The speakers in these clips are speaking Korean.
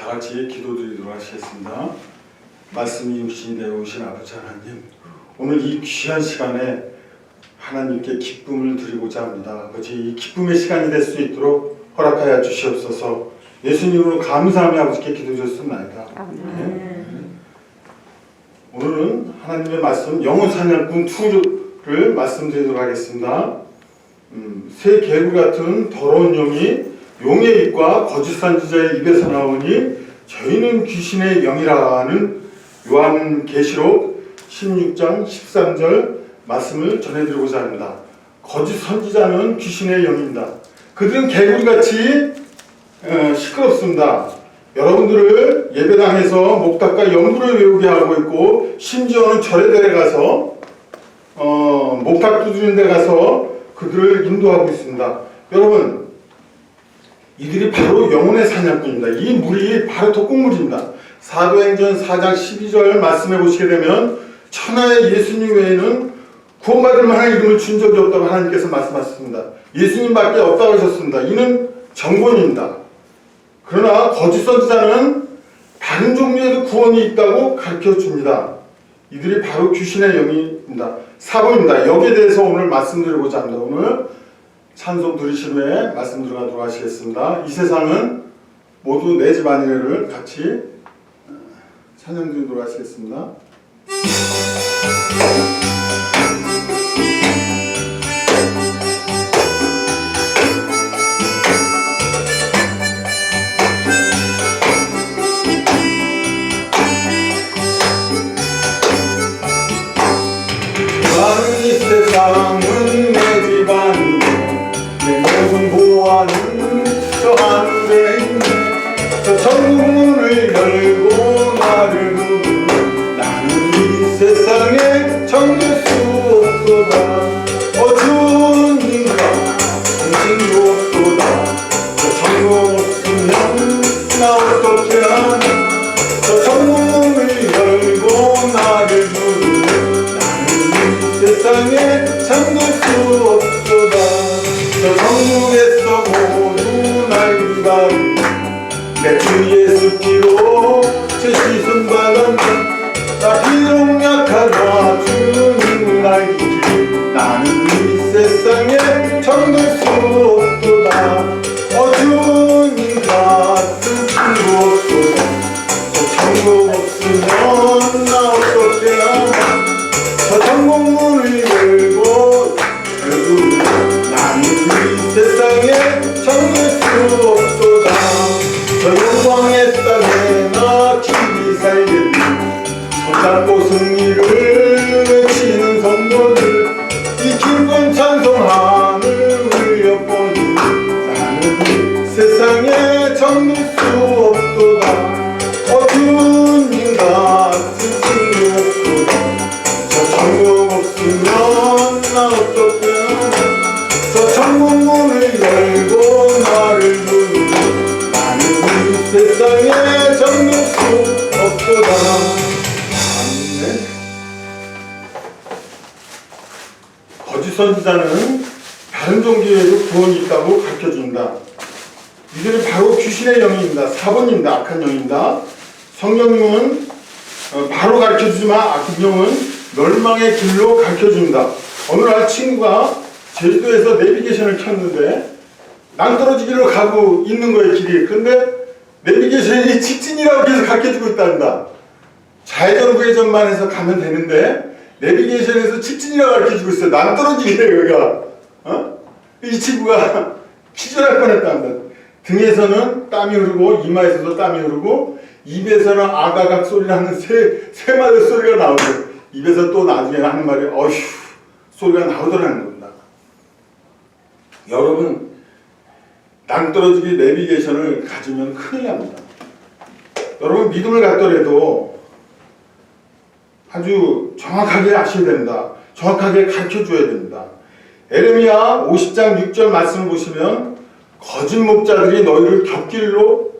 다 같이 기도드리도록 하시겠습니다. 말씀이 육신이 되어 오신 아버지 하나님, 오늘 이 귀한 시간에 하나님께 기쁨을 드리고자 합니다. 아버지 이 기쁨의 시간이 될 수 있도록 허락하여 주시옵소서. 예수님으로 감사하며 아버지께 기도드렸습니다. 네. 오늘은 하나님의 말씀 영혼 사냥꾼 2를 말씀드리도록 하겠습니다. 음, 새 개구 같은 더러운 용이 용의 입과 거짓 선지자의 입에서 나오니 저희는 귀신의 영이라는 요한 계시록 16장 13절 말씀을 전해드리고자 합니다. 거짓 선지자는 귀신의 영입니다. 그들은 개구리같이 어, 시끄럽습니다. 여러분들을 예배당에서 목탁과 연구를 외우게 하고 있고 심지어는 절에 데려가서 어, 목탁 두드리는 데 가서 그들을 인도하고 있습니다. 여러분 이들이 바로 영혼의 사냥꾼입니다. 이 물이 바로 독국물입니다. 사도행전 4장 12절 말씀해 보시게 되면 천하의 예수님 외에는 구원받을 만한 이름을 준 적이 없다고 하나님께서 말씀하셨습니다. 예수님밖에 없다고 하셨습니다. 이는 정권입니다. 그러나 거짓 선지자는 다른 종류에도 구원이 있다고 가르쳐 줍니다. 이들이 바로 귀신의 영입니다. 사고입니다. 여기에 대해서 오늘 말씀드리고자 합니다. 오늘 찬송 들으신 후에 말씀 들어가도록 하시겠습니다. 이 세상은 모두 내 집안일을 같이 어, 찬양 드리도록 하시겠습니다. 문을 열고 나를 선지자는 다른 종교에도 구원이 있다고 가르쳐준다 이들은 바로 귀신의 영입니다 사본입니다 악한 영입니다 성령님은 어, 바로 가르쳐주지만 악한 영은 멸망의 길로 가르쳐줍니다. 어느 날 친구가 제주도에서 내비게이션을 켰는데 낭떠러지기로 가고 있는 거예요 길이. 근데 내비게이션이 직진이라고 계속 가르쳐주고 있단다. 좌회전 우회전만 해서 가면 되는데 내비게이션에서 직진이라고 가르쳐주고 있어요. 낭떠러지기래요 여기가. 어? 이 친구가 기절할 뻔했단다. 등에서는 땀이 흐르고 이마에서도 땀이 흐르고 입에서는 아가각 소리 나는 새, 새 마리 소리가 나오고 입에서 또 나중에 하는 말이 어휴 소리가 나오더라는 겁니다. 여러분 낭떠러지기 내비게이션을 가지면 큰일 납니다. 여러분 믿음을 갖더라도 아주 정확하게 아셔야 됩니다. 정확하게 가르쳐 줘야 됩니다. 에르미야 50장 6절 말씀을 보시면 거짓 목자들이 너희를 곁길로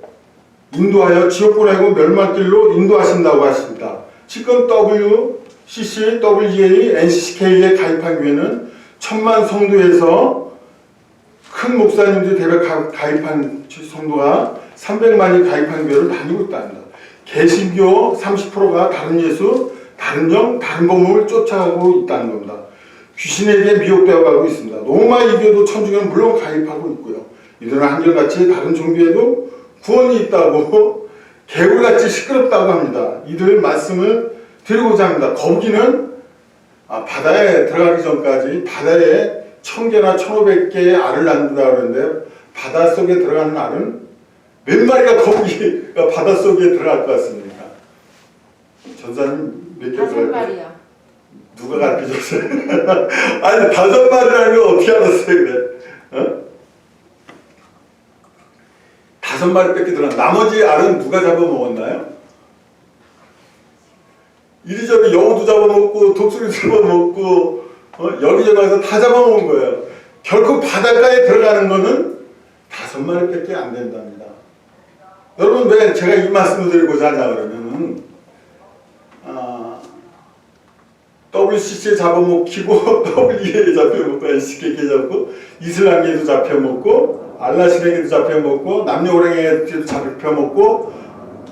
인도하여 지옥 보내고 멸망길로 인도하신다고 하십니다. 지금 WCC, WEA, NCCK에 가입한 교회는 천만 성도에서 큰 목사님들이 대략 가- 가입한 성도가 300만이 가입한 교회를 다니고 있답니다. 개신교 30%가 다른 예수, 다른 영, 다른 법문을 쫓아가고 있다는 겁니다. 귀신에게 미혹되어 가고 있습니다. 로마 이교도 천주교는 물론 가입하고 있고요. 이들은 한결같이 다른 종교에도 구원이 있다고 개울같이 시끄럽다고 합니다. 이들 말씀을 드리고자 합니다. 거기는 아, 바다에 들어가기 전까지 바다에 천 개나 천오백 개의 알을 낳는다 그러는데 바다 속에 들어가는 알은 몇 마리가 거기 바다 속에 들어갈 것 같습니까? 전사님 몇개 다섯 들어갈 것 마리야. 누가 가르쳐줬어요? 아니 다섯 마리라는 거 어떻게 알았어요 그래? 어? 다섯 마리밖에 들어 나머지 알은 누가 잡아먹었나요? 이리저리 여우도 잡아먹고 독수리 잡아먹고 어? 여기저기 가서 다 잡아먹은 거예요. 결코 바닷가에 들어가는 거는 다섯 마리밖에 안 된답니다. 여러분 왜 제가 이 말씀을 드리고자 하냐 그러면은 아, WCC에 잡아먹히고 WEA에 잡혀먹고 NCK에 잡고 이슬람계도 잡혀먹고 알라신에게도 잡혀먹고 남녀호랭에게도 잡혀먹고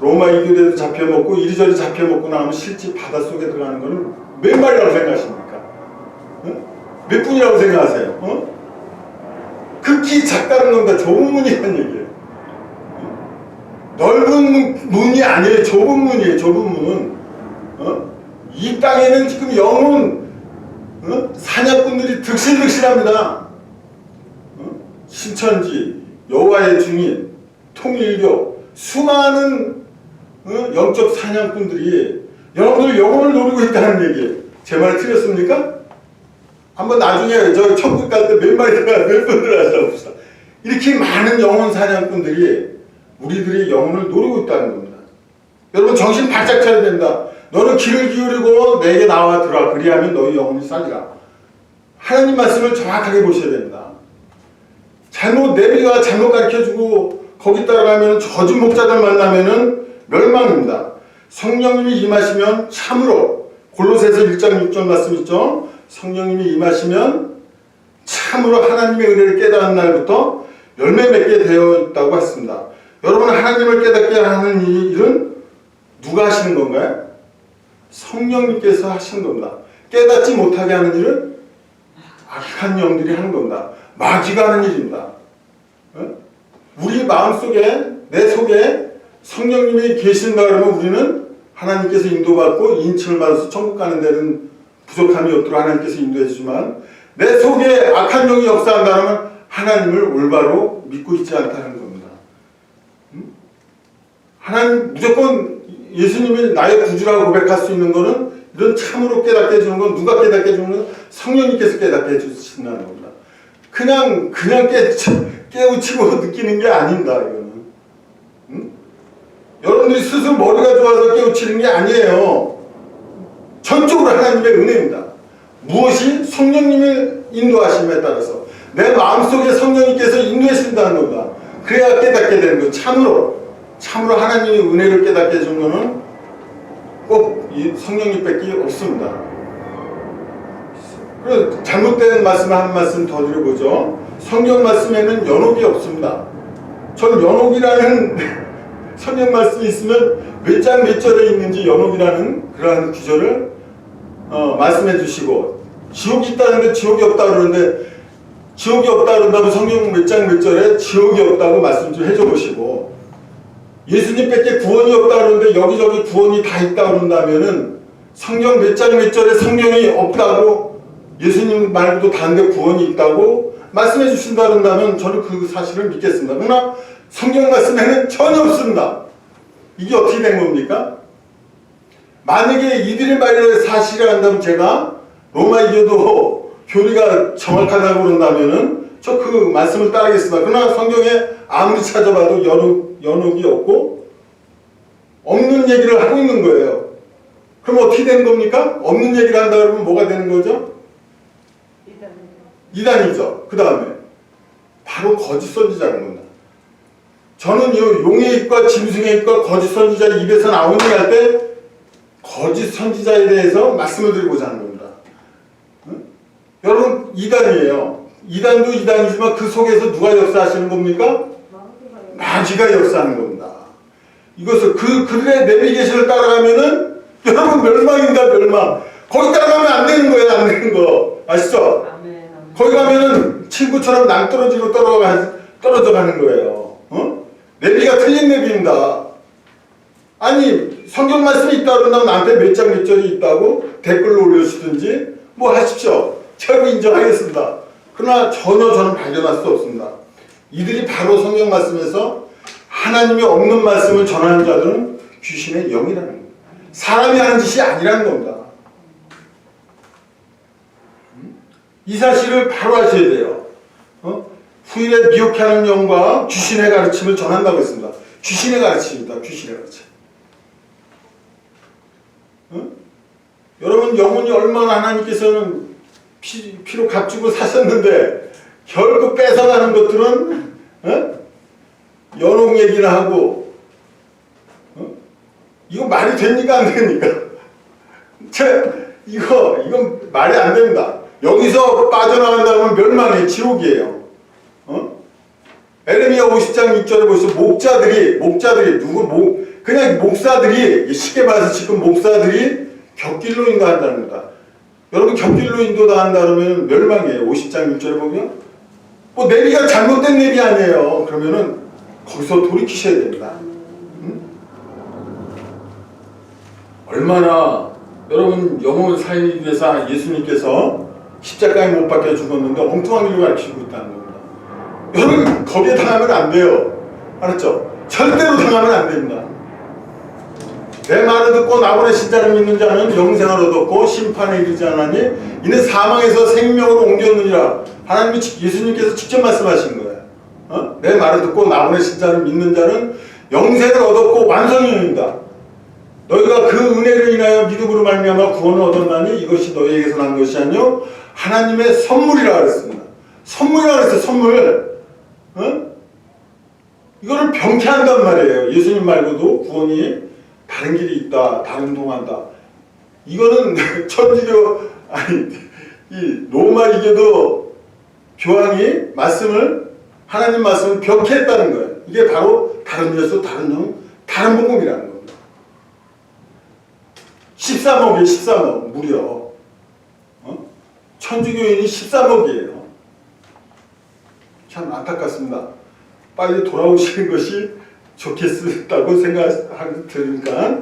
로마 이교대도 잡혀먹고 이리저리 잡혀먹고 나면 실제 바닷속에 들어가는 거는 몇 마리라고 생각하십니까? 어? 몇 분이라고 생각하세요? 어? 극히 작다는 겁니다. 좁은 문이라는 얘기예요. 어? 넓은 문- 문이 아니에요. 좁은 문이에요. 좁은 문. 어? 이 땅에는 지금 영혼 어? 사냥꾼들이 득실득실합니다. 어? 신천지, 여호와의 증인, 통일교 수많은 어? 영적 사냥꾼들이 여러분들 영혼을 노리고 있다는 얘기예요. 제말 틀렸습니까? 한번 나중에 저 천국 갈 때 몇 마리 들어가 몇 분 들어가서 봅시다. 이렇게 많은 영혼 사냥꾼들이 우리들의 영혼을 노리고 있다는 겁니다. 여러분 정신 바짝 차려야 된다. 너는 귀를 기울이고 내게 나와 들어와. 그리하면 너희 영혼이 살리라. 하나님 말씀을 정확하게 보셔야 됩니다. 잘못 내비가 잘못 가르쳐주고 거기 따라가면 저주 목자들 만나면은 멸망입니다. 성령님이 임하시면 참으로 골로새서 1장 6절 말씀 있죠. 성령님이 임하시면 참으로 하나님의 은혜를 깨닫는 날부터 열매 맺게 되어 있다고 했습니다. 여러분 하나님을 깨닫게 하는 이 일은 누가 하시는 건가요? 성령님께서 하시는 겁니다. 깨닫지 못하게 하는 일은 악한 영들이 하는 겁니다. 마귀가 하는 일입니다. 어? 우리 마음속에 내 속에 성령님이 계신다 그러면 우리는 하나님께서 인도받고 인칭을 받아서 천국 가는 데는 부족함이 없도록 하나님께서 인도해 주지만 내 속에 악한 영이 역사한다 그러면 하나님을 올바로 믿고 있지 않다는 겁니다. 음? 하나님 무조건 예수님이 나의 구주라고 고백할 수 있는 것은 이런 참으로 깨닫게 해주는 건 누가 깨닫게 해주는 건 성령님께서 깨닫게 해주신다는 겁니다. 그냥 그냥 깨, 깨우치고 느끼는 게 아닙니다. 이거는 음? 여러분들이 스스로 머리가 좋아서 깨우치는 게 아니에요. 전적으로 하나님의 은혜입니다. 무엇이 성령님의 인도하심에 따라서 내 마음속에 성령님께서 인도해 주신다는 겁니다. 그래야 깨닫게 되는 거예요. 참으로 참으로 하나님의 은혜를 깨닫게 해준 거는 꼭이 성령님밖에 없습니다. 그래서 잘못된 말씀을 한 말씀 더 드려보죠. 성경 말씀에는 연옥이 없습니다. 저는 연옥이라는 성경 말씀이 있으면 몇 장 몇 절에 있는지 연옥이라는 그러한 구절을 어, 말씀해 주시고 지옥이 있다는데 지옥이 없다 그러는데 지옥이 없다 그런다고 성경 몇 장 몇 절에 지옥이 없다고 말씀 좀 해줘 보시고 예수님 밖에 구원이 없다 그러는데 여기저기 구원이 다 있다 그런다면은 성경 몇 장 몇 절에 성령이 없다고 예수님 말고도 다른 데 구원이 있다고 말씀해 주신다 그런다면 저는 그 사실을 믿겠습니다. 그러나 성경 말씀에는 전혀 없습니다. 이게 어떻게 된 겁니까? 만약에 이들의 말이 사실이 한다면 제가 로마 이교도 교리가 정확하다고 그런다면은 저 그 말씀을 따르겠습니다. 그러나 성경에 아무리 찾아봐도 연옥, 연옥이 없고 없는 얘기를 하고 있는 거예요. 그럼 어떻게 되는 겁니까? 없는 얘기를 한다 그러면 뭐가 되는 거죠? 이단이죠. 그 다음에 바로 거짓 선지자는 겁니다. 저는 이 용의 입과 짐승의 입과 거짓 선지자 입에서 나오는 할때 거짓 선지자에 대해서 말씀을 드리고자 하는 겁니다. 응? 여러분 이단이에요. 이단도 이단이지만 그 속에서 누가 역사하시는 겁니까? 마귀가 역사하는 겁니다. 이것을 그 그들의 내비게이션을 따라가면은 여러분 멸망입니다 멸망. 거기 따라가면 안 되는 거예요 안 되는 거 아시죠? 아멘. 아멘. 거기 가면은 친구처럼 낭떠러지로 떨어가 떨어져 가는 거예요. 어? 내비가 틀린 내비입니다. 아니 성경 말씀이 있다 그런다면 나한테 몇장 몇 절이 있다고 댓글로 올려주시든지 뭐 하십시오. 제가 인정하겠습니다. 그러나 전혀 저는 발견할 수 없습니다. 이들이 바로 성경 말씀에서 하나님이 없는 말씀을 전하는 자들은 귀신의 영이라는 겁니다. 사람이 하는 짓이 아니라는 겁니다. 이 사실을 바로 아셔야 돼요. 어? 후일에 미혹하는 영과 귀신의 가르침을 전한다고 했습니다. 귀신의 가르침입니다. 귀신의 가르침. 어? 여러분 영혼이 얼마나 하나님께서는 피, 피로 값주고 사셨는데 결국 뺏어가는 것들은 어? 연옥 얘기나 하고 어? 이거 말이 됩니까 안 됩니까? 제 이거 이건 말이 안 됩니다. 여기서 빠져나간다면 멸망의 지옥이에요. 어? 에레미야 50장 6절에 보시면 목자들이 목자들이 누구 목 그냥 목사들이 쉽게 말해서 지금 목사들이 격길로 인도한다는 거다. 여러분 격길로 인도한다 그러면 멸망이에요. 50장 6절에 보면 뭐 내비가 잘못된 내비 아니에요. 그러면은 거기서 돌이키셔야 됩니다. 얼마나 여러분 영혼 살리기 위해서 예수님께서 십자가에 못 박혀 죽었는데 엉뚱한 길로 가르치고 있다는 겁니다. 여러분 거기에 당하면 안 돼요. 알았죠? 절대로 당하면 안 됩니다. 내 말을 듣고 나보내 신자를 믿는 자는 영생을 얻었고 심판에 이르지 않으니 이는 사망에서 생명으로 옮겼느니라. 하나님이 직- 예수님께서 직접 말씀하신 거예요. 어? 내 말을 듣고 나보내 신자를 믿는 자는 영생을 얻었고 완성이 이른다. 너희가 그 은혜를 인하여 믿음으로 말미암아 구원을 얻었나니 이것이 너희에게서 난 것이 아니요 하나님의 선물이라 그랬습니다. 선물이라 그랬어요. 선물. 어? 이거를 병쾌한단 말이에요. 예수님 말고도 구원이 다른 길이 있다. 다른 동한다. 이거는 천주교 아니 이 로마 이교도 교황이 말씀을 하나님 말씀을 병쾌했다는 거예요. 이게 바로 다른 예수, 다른 영, 다른 복음이라는 겁니다. 13억이에요, 13억. 무려. 어? 천주교인이 13억이에요. 참 안타깝습니다. 빨리 돌아오시는 것이 좋겠다고 생각하게 되니까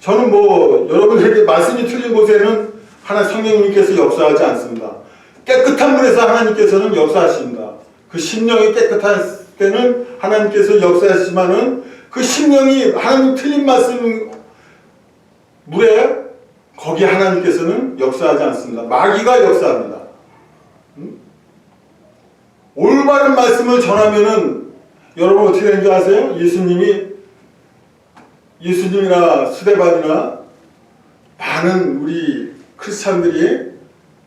저는 뭐 여러분에게 말씀이 틀린 곳에는 하나 성령님께서 역사하지 않습니다. 깨끗한 물에서 하나님께서는 역사하십니다. 그 심령이 깨끗할 때는 하나님께서 역사하시지만은 그 심령이 하나님 틀린 말씀 물에 거기 하나님께서는 역사하지 않습니다. 마귀가 역사합니다. 음? 올바른 말씀을 전하면은 여러분 어떻게 되는 줄 아세요? 예수님이 예수님이나 스데반이나 많은 우리 크리스찬들이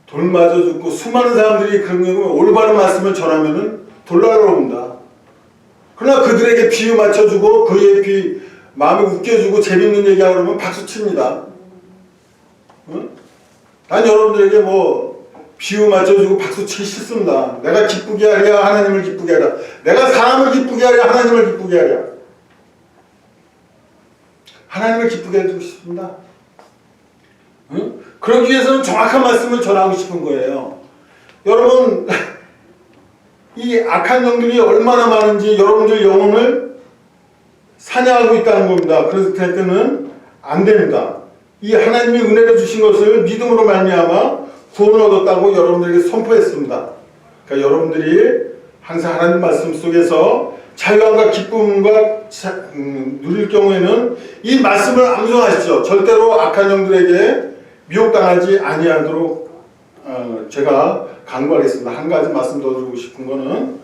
돌 맞아 죽고 수많은 사람들이 그런 경우 올바른 말씀을 전하면은 돌나라로 옵니다. 그러나 그들에게 비유 맞춰주고 그의 비 마음에 웃겨주고 재밌는 얘기하고 그러면 박수 칩니다. 응? 난 여러분들에게 뭐 비유 맞춰주고 박수 치기 싫습니다. 내가 기쁘게 하랴 하나님을 기쁘게 하랴. 내가 사람을 기쁘게 하랴 하나님을 기쁘게 하랴. 하나님을 기쁘게 해주고 싶습니다. 응? 그러기 위해서는 정확한 말씀을 전하고 싶은 거예요. 여러분 이 악한 영들이 얼마나 많은지 여러분들 영혼을 사냥하고 있다는 겁니다. 그래서 될 때는 안 됩니다. 이 하나님이 은혜를 주신 것을 믿음으로 말미암아 구원을 얻었다고 여러분들에게 선포했습니다. 그러니까 여러분들이 항상 하나님 말씀 속에서 자유함과 기쁨과 자- 음, 누릴 경우에는 이 말씀을 암송하시죠. 절대로 악한 영들에게 미혹당하지 아니하도록 어, 제가 강구하겠습니다. 한 가지 말씀 더 드리고 싶은 거는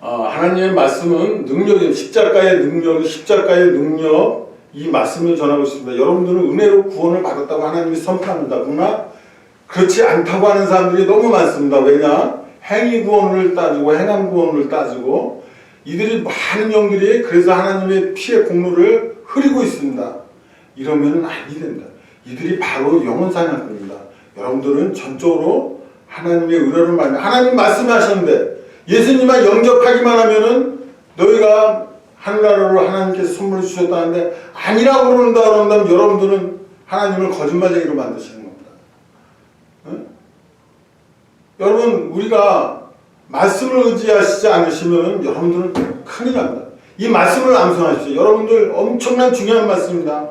어, 하나님의 말씀은 능력이 십자가의 능력, 십자가의 능력 이 말씀을 전하고 있습니다. 여러분들은 은혜로 구원을 받았다고 하나님이 선포합니다. 그러나 그렇지 않다고 하는 사람들이 너무 많습니다. 왜냐? 행위 구원을 따지고 행함 구원을 따지고 이들이 많은 영들이 그래서 하나님의 피의 공로를 흐리고 있습니다. 이러면은 된다. 이들이 바로 영혼 사냥꾼입니다. 여러분들은 전적으로 하나님의 의로를 말미 하나님 말씀하셨는데 예수님만 영접하기만 하면은 너희가 하늘나라로 하나님께서 선물을 주셨다는데 아니라고 그런다 그런다면 여러분들은 하나님을 거짓말쟁이로 만드시는 겁니다. 응? 여러분 우리가 말씀을 의지하시지 않으시면 여러분들은 큰일 납니다. 이 말씀을 암송하십시오. 여러분들 엄청난 중요한 말씀입니다.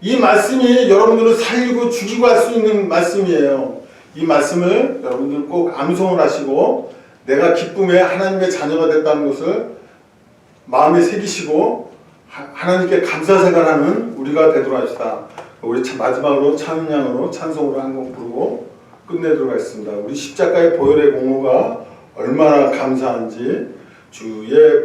이 말씀이 여러분들을 살리고 죽이고 할 수 있는 말씀이에요. 이 말씀을 여러분들 꼭 암송을 하시고 내가 기쁨의 하나님의 자녀가 됐다는 것을 마음에 새기시고 하- 하나님께 감사 생활하는 우리가 되도록 합시다. 우리 참 마지막으로 찬양으로 찬송으로 한 곡 부르고 끝내도록 하겠습니다. 우리 십자가의 보혈의 공로가 얼마나 감사한지 주의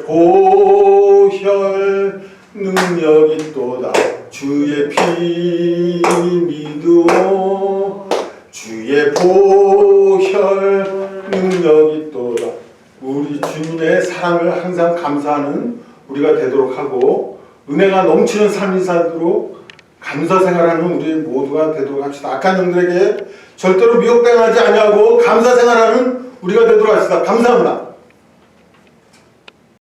보혈 능력이 또다 주의 피 믿으오 주의 보혈 능력이 또다 우리 사랑을 항상 감사하는 우리가 되도록 하고 은혜가 넘치는 삶이 살도록 감사 생활하는 우리 모두가 되도록 합시다. 악한 영들에게 절대로 미혹당하지 아니하고 감사 생활하는 우리가 되도록 합시다. 감사합니다.